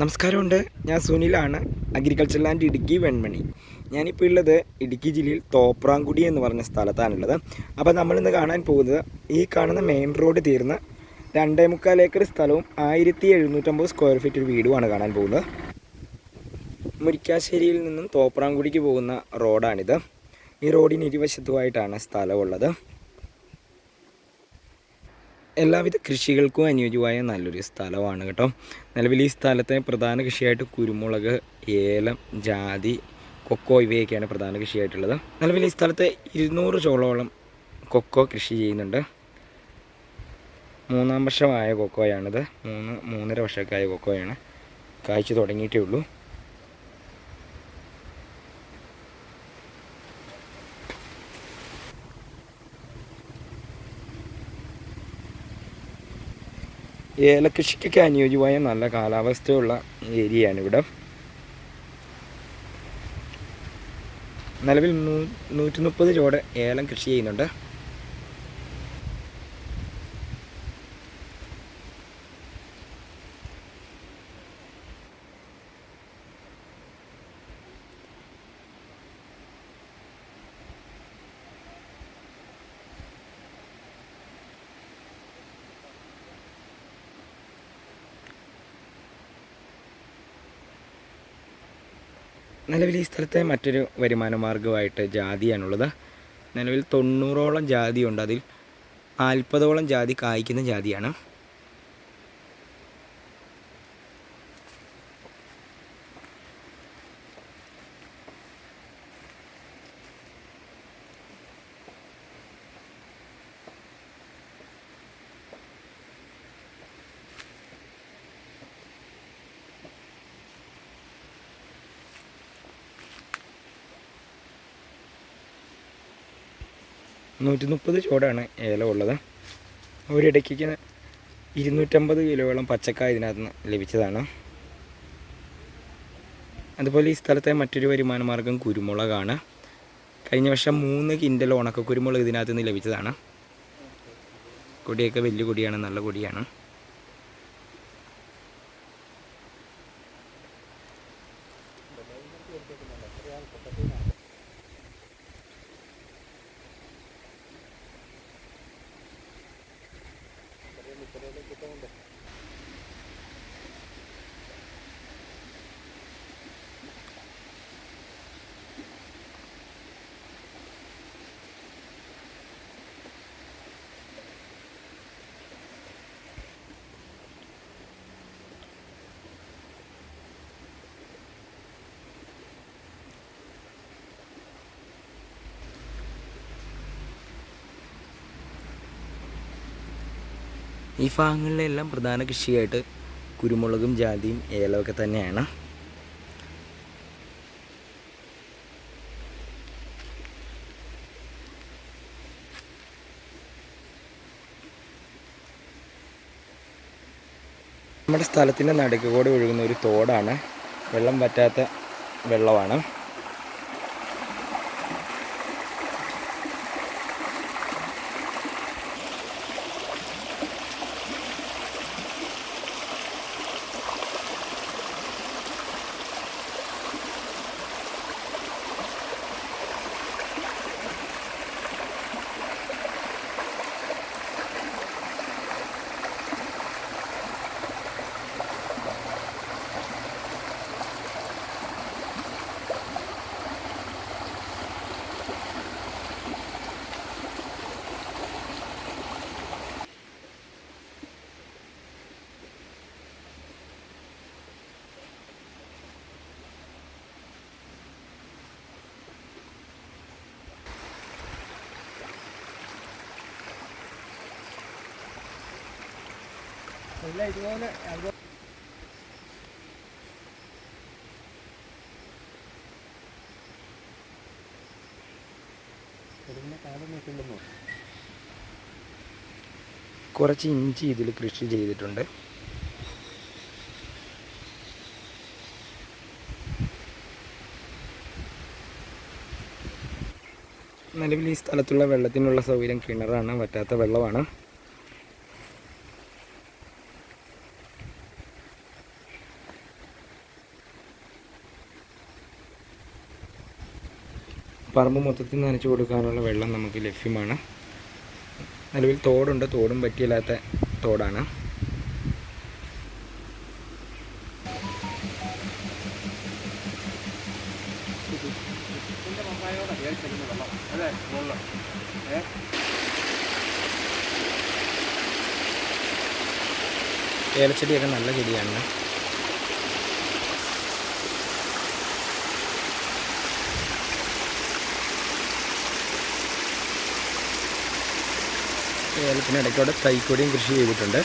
നമസ്കാരമുണ്ട്. ഞാൻ സുനിലാണ് അഗ്രികൾച്ചർ ലാൻഡ് ഇടുക്കി വെൺമണി. ഞാനിപ്പോൾ ഉള്ളത് ഇടുക്കി ജില്ലയിൽ തോപ്രാങ്കുടി എന്ന് പറഞ്ഞ സ്ഥലത്താണുള്ളത്. അപ്പോൾ നമ്മളിന്ന് കാണാൻ പോകുന്നത് ഈ കാണുന്ന മെയിൻ റോഡ് തീർന്ന് രണ്ടേ മുക്കാൽ ഏക്കർ സ്ഥലവും ആയിരത്തി എഴുന്നൂറ്റമ്പത് സ്ക്വയർ ഫീറ്റ് ഒരു വീടുമാണ് കാണാൻ പോകുന്നത്. മുരിക്കാശ്ശേരിയിൽ നിന്നും തോപ്രാങ്കുടിക്ക് പോകുന്ന റോഡാണിത് ഈ റോഡിന് ഇരുവശത്തുമായിട്ടാണ് സ്ഥലമുള്ളത്. എല്ലാവിധ കൃഷികൾക്കും അനുയോജ്യമായ നല്ലൊരു സ്ഥലമാണ് കേട്ടോ. നിലവിൽ ഈ സ്ഥലത്തെ പ്രധാന കൃഷിയായിട്ട് കുരുമുളക് ഏലം ജാതി കൊക്കോ ഇവയൊക്കെയാണ് പ്രധാന കൃഷിയായിട്ടുള്ളത്. നിലവിൽ ഈ സ്ഥലത്ത് ഇരുന്നൂറ് ചോളോളം കൊക്കോ കൃഷി ചെയ്യുന്നുണ്ട്. മൂന്നാം വർഷമായ കൊക്കോയാണിത്. മൂന്ന് മൂന്നര വർഷമൊക്കെ ആയ കൊക്കോയാണ്. കായ്ച്ചു തുടങ്ങിയിട്ടേ ഉള്ളൂ. ഏലകൃഷിക്കൊക്കെ അനുയോജ്യമായ നല്ല കാലാവസ്ഥയുള്ള ഏരിയയാണ് ഇവിടെ. നിലവിൽ നൂ നൂറ്റി മുപ്പത് ചോട് ഏലം കൃഷി ചെയ്യുന്നുണ്ട്. നിലവിൽ ഈ സ്ഥലത്തെ മറ്റൊരു വരുമാന മാർഗമായിട്ട് ജാതിയാണുള്ളത്. നിലവിൽ തൊണ്ണൂറോളം ജാതിയുണ്ട്. അതിൽ നാൽപ്പതോളം ജാതി കായ്ക്കുന്ന ജാതിയാണ്. നൂറ്റി മുപ്പത് ചോടാണ് ഏലം ഉള്ളത്. ഒരിടയ്ക്ക് ഇരുന്നൂറ്റമ്പത് കിലോയോളം പച്ചക്കായ ഇതിനകത്ത് നിന്ന് ലഭിച്ചതാണ്. അതുപോലെ ഈ സ്ഥലത്തെ മറ്റൊരു വരുമാന മാർഗം കുരുമുളകാണ്. കഴിഞ്ഞ വർഷം മൂന്ന് കിൻഡൽ ഉണക്ക കുരുമുളക് ഇതിനകത്ത് നിന്ന് ലഭിച്ചതാണ്. കൊടിയൊക്കെ വലിയ കൊടിയാണ് നല്ല കൊടിയാണ്. ഈ ഭാഗങ്ങളിലെല്ലാം പ്രധാന കൃഷിയായിട്ട് കുരുമുളകും ജാതിയും ഏലമൊക്കെ തന്നെയാണ്. നമ്മുടെ സ്ഥലത്തിന്റെ നടുക്ക് കൂടെ ഒഴുകുന്ന ഒരു തോടാണ്. വെള്ളം പറ്റാത്ത വെള്ളമാണ്. ഇല്ല ഇതുപോലെ കുറച്ച് ഇഞ്ചി ഇതിൽ കൃഷി ചെയ്തിട്ടുണ്ട്. നിലവിൽ ഈ സ്ഥലത്തുള്ള വെള്ളത്തിനുള്ള സൗകര്യം കിണറാണ് വറ്റാത്ത വെള്ളമാണ്. പറമ്പ് മൊത്തത്തിൽ നനച്ചു കൊടുക്കാനുള്ള വെള്ളം നമുക്ക് ലഭ്യമാണ്. നിലവിൽ തോടുണ്ട്. തോടും പറ്റിയില്ലാത്ത തോടാണ്. ഏലച്ചെടിയൊക്കെ നല്ല ചെടിയാണ്. ഏലത്തിന് ഇടയ്ക്കോടെ തൈക്കൊടിയും കൃഷി ചെയ്തിട്ടുണ്ട്.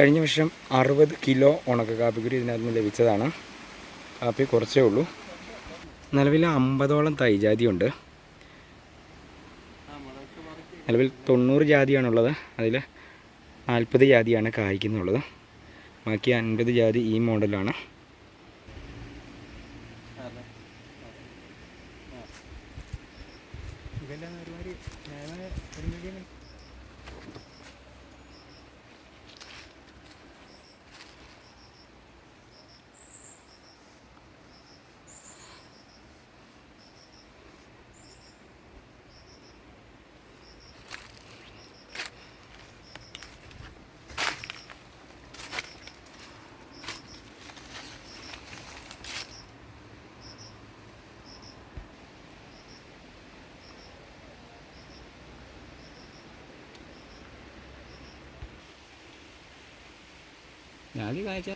കഴിഞ്ഞ വർഷം അറുപത് കിലോ ഉണക്ക കാപ്പിക്കുരി ഇതിനകത്ത് നിന്ന് ലഭിച്ചതാണ്. കാപ്പി കുറച്ചേ ഉള്ളൂ. നിലവിൽ അമ്പതോളം തൈജാതിയുണ്ട് നിലവിൽ തൊണ്ണൂറ് ജാതിയാണുള്ളത്. അതിൽ നാൽപ്പത് ജാതിയാണ് കായ്ക്കുന്നുള്ളത്. ബാക്കി അൻപത് ജാതി ഈ മോഡലാണ്. ജാതി കായ്ച്ച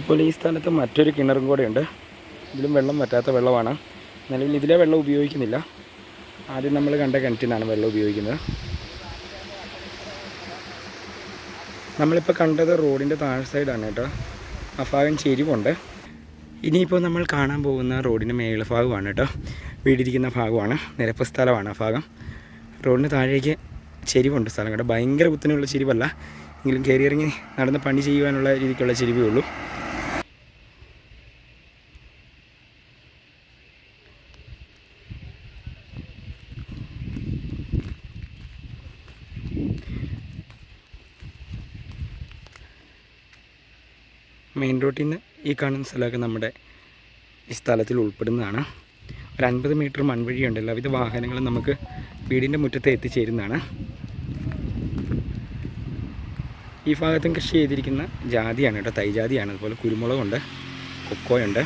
ഇപ്പോൾ ഈ സ്ഥലത്ത് മറ്റൊരു കിണറും കൂടെ ഉണ്ട്. ഇതിലും വെള്ളം വറ്റാത്ത വെള്ളമാണ്. നിലവിൽ ഇതിലെ വെള്ളം ഉപയോഗിക്കുന്നില്ല. ആദ്യം നമ്മൾ കണ്ട കിണറ്റിനാണ് വെള്ളം ഉപയോഗിക്കുന്നത്. നമ്മളിപ്പോൾ കണ്ടത് റോഡിന്റെ താഴെ സൈഡാണ് കേട്ടോ. ആ ഭാഗം ചെരിവുണ്ട്. ഇനിയിപ്പോൾ നമ്മൾ കാണാൻ പോകുന്ന റോഡിന്റെ മേളഭാഗമാണ് കേട്ടോ. വീടിരിക്കുന്ന ഭാഗമാണ്. നിരപ്പ് സ്ഥലമാണ് ആ ഭാഗം. റോഡിന് താഴേക്ക് ചെരിവുണ്ട് സ്ഥലം കേട്ടോ. ഭയങ്കര കുത്തനെയുള്ള ചെരിവല്ല. എങ്കിലും കയറി ഇറങ്ങി നടന്ന് പണി ചെയ്യുവാനുള്ള രീതിക്കുള്ള ചെരിവേ ഉള്ളൂ. മെയിൻ റോഡിൽ നിന്ന് ഈ കാണുന്ന സ്ഥലമൊക്കെ നമ്മുടെ ഈ സ്ഥലത്തിൽ ഉൾപ്പെടുന്നതാണ്. ഒരു അൻപത് മീറ്റർ മൺവഴിയുണ്ട് എല്ലാവിധ വാഹനങ്ങളും നമുക്ക് വീടിന്റെ മുറ്റത്ത് എത്തിച്ചേരുന്നതാണ്. ഈ ഭാഗത്തും കൃഷി ചെയ്തിരിക്കുന്ന ജാതിയാണ് കേട്ടോ. തൈജാതിയാണ് അതുപോലെ കുരുമുളകുണ്ട് കൊക്കോയുണ്ട്.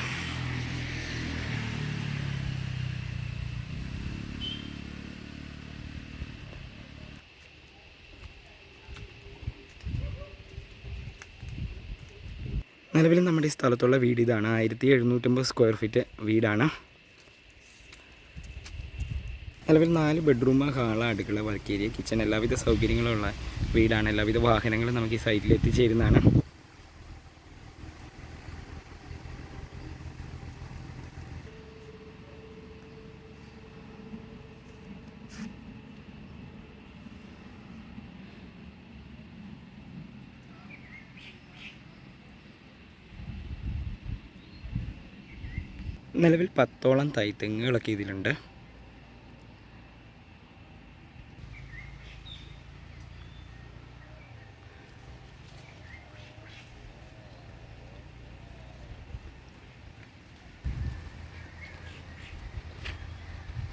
നിലവിൽ നമ്മുടെ ഈ സ്ഥലത്തുള്ള വീട് ഇതാണ്. ആയിരത്തി എഴുന്നൂറ്റമ്പത് സ്ക്വയർ ഫീറ്റ് വീടാണ്. നിലവിൽ നാല് ബെഡ്റൂം ഹാൾ അടുക്കള വർക്കേരിയ കിച്ചൺ എല്ലാവിധ സൗകര്യങ്ങളുള്ള വീടാണ്. എല്ലാവിധ വാഹനങ്ങളും നമുക്ക് ഈ സൈറ്റിൽ എത്തിച്ചേരുന്നതാണ്. നിലവിൽ പത്തോളം തൈത്തെങ്ങുകളൊക്കെ ഇതിലുണ്ട്.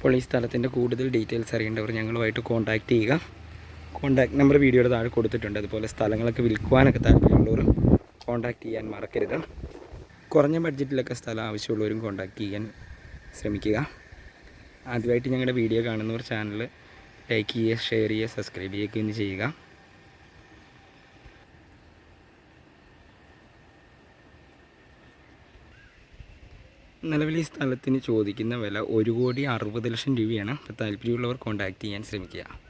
അപ്പോൾ ഈ സ്ഥലത്തിന്റെ കൂടുതൽ ഡീറ്റെയിൽസ് അറിയേണ്ടവർ ഞങ്ങളുമായിട്ട് കോൺടാക്റ്റ് ചെയ്യുക. കോൺടാക്ട് നമ്പർ വീഡിയോയുടെ താഴെ കൊടുത്തിട്ടുണ്ട്. അതുപോലെ സ്ഥലങ്ങളൊക്കെ വിൽക്കുവാനൊക്കെ താല്പര്യമുള്ളവർ കോൺടാക്ട് ചെയ്യാൻ മറക്കരുത്. കുറഞ്ഞ ബഡ്ജറ്റിലൊക്കെ സ്ഥലം ആവശ്യമുള്ളവരും കോൺടാക്ട് ചെയ്യാൻ ശ്രമിക്കുക. ആദ്യമായിട്ട് ഞങ്ങളുടെ വീഡിയോ കാണുന്നവർ ചാനൽ ലൈക്ക് ചെയ്യുക ഷെയർ ചെയ്യുക സബ്സ്ക്രൈബ് ചെയ്യുകയൊക്കെ ഒന്ന് ചെയ്യുക. നിലവിൽ ഈ സ്ഥലത്തിന് ചോദിക്കുന്ന വില ഒരു കോടി അറുപത് ലക്ഷം രൂപയാണ്. അപ്പോൾ താല്പര്യമുള്ളവർ കോൺടാക്റ്റ് ചെയ്യാൻ ശ്രമിക്കുക.